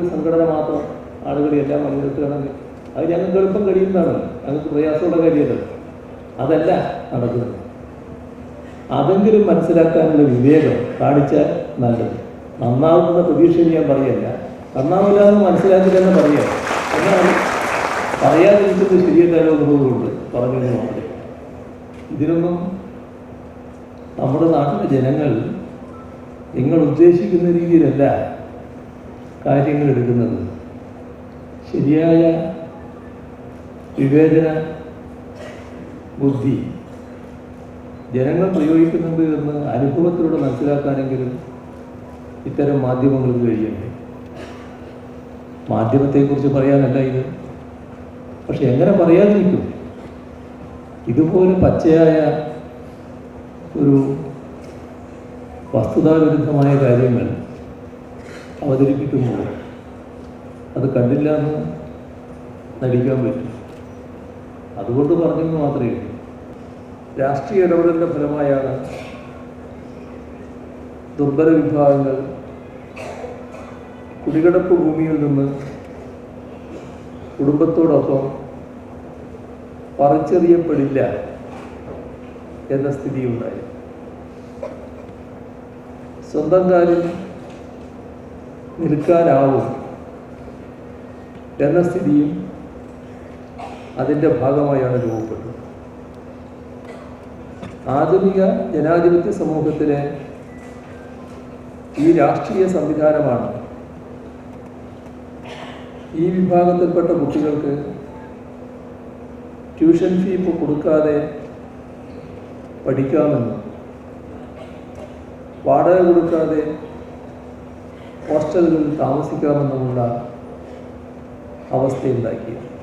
സംഘടന മാത്രം ആളുകളെ എല്ലാം അണിനിർത്തുകയാണെങ്കിൽ അത് ഞങ്ങൾക്ക് എളുപ്പം കഴിയുന്നതാണ്. ഞങ്ങൾക്ക് പ്രയാസമുള്ള കാര്യമല്ല. അതല്ല നടക്കുന്നത്. അതെങ്കിലും മനസ്സിലാക്കാനുള്ള വിവേകം കാണിച്ചാൽ നല്ലത്. നന്നാവുന്ന പ്രതീക്ഷ ഞാൻ പറയല്ല. നന്നാവില്ല മനസ്സിലാക്കില്ലെന്ന് പറയാം. എന്നാണ് പറയാതിരിക്കുന്നത് ശരിയല്ലല്ലോ എന്നുള്ളതുകൊണ്ട് പറഞ്ഞത് മാത്രമേ. ഇതിനൊന്നും നമ്മുടെ നാട്ടിലെ ജനങ്ങൾ നിങ്ങൾ ഉദ്ദേശിക്കുന്ന രീതിയിലല്ല കാര്യങ്ങൾ എടുക്കുന്നത്. ശരിയായ വിവേചന ബുദ്ധി ജനങ്ങൾ പ്രയോഗിക്കുന്നുണ്ട് എന്ന് അനുഭവത്തിലൂടെ മനസ്സിലാക്കാനെങ്കിലും ഇത്തരം മാധ്യമങ്ങൾക്ക് കഴിയണ്ടേ? മാധ്യമത്തെക്കുറിച്ച് പറയാനല്ല ഇത്. പക്ഷെ എങ്ങനെ പറയാതിരിക്കും? ഇതുപോലെ പച്ചയായ ഒരു വസ്തുതാവിരുദ്ധമായ കാര്യങ്ങൾ അവതരിപ്പിക്കുമ്പോൾ അത് കണ്ടില്ല എന്ന് നടിക്കാൻ പറ്റും. അതുകൊണ്ട് പറഞ്ഞെന്ന് മാത്രമേ രാഷ്ട്രീയ ഇടപെടലിന്റെ ഫലമായാണ് ദുർബല വിഭാഗങ്ങൾ കുടികിടപ്പ് ഭൂമിയിൽ നിന്ന് കുടുംബത്തോടൊപ്പം പറിച്ചെറിയപ്പെടില്ല എന്ന സ്ഥിതിയുണ്ടായി. സ്വന്തം കാലിൽ നിൽക്കാനാവും എന്ന സ്ഥിതിയും അതിന്റെ ഭാഗമായാണ് രൂപപ്പെട്ടത്. ആധുനിക ജനാധിപത്യ സമൂഹത്തിലെ ഈ രാഷ്ട്രീയ സംവിധാനമാണ് ഈ വിഭാഗത്തിൽപ്പെട്ട കുട്ടികൾക്ക് ട്യൂഷൻ ഫീ ഇപ്പോൾ കൊടുക്കാതെ പഠിക്കാമെന്നും വാടക കൊടുക്കാതെ ഹോസ്റ്റലുകളിൽ താമസിക്കാമെന്നുള്ള അവസ്ഥയുണ്ടാക്കിയത്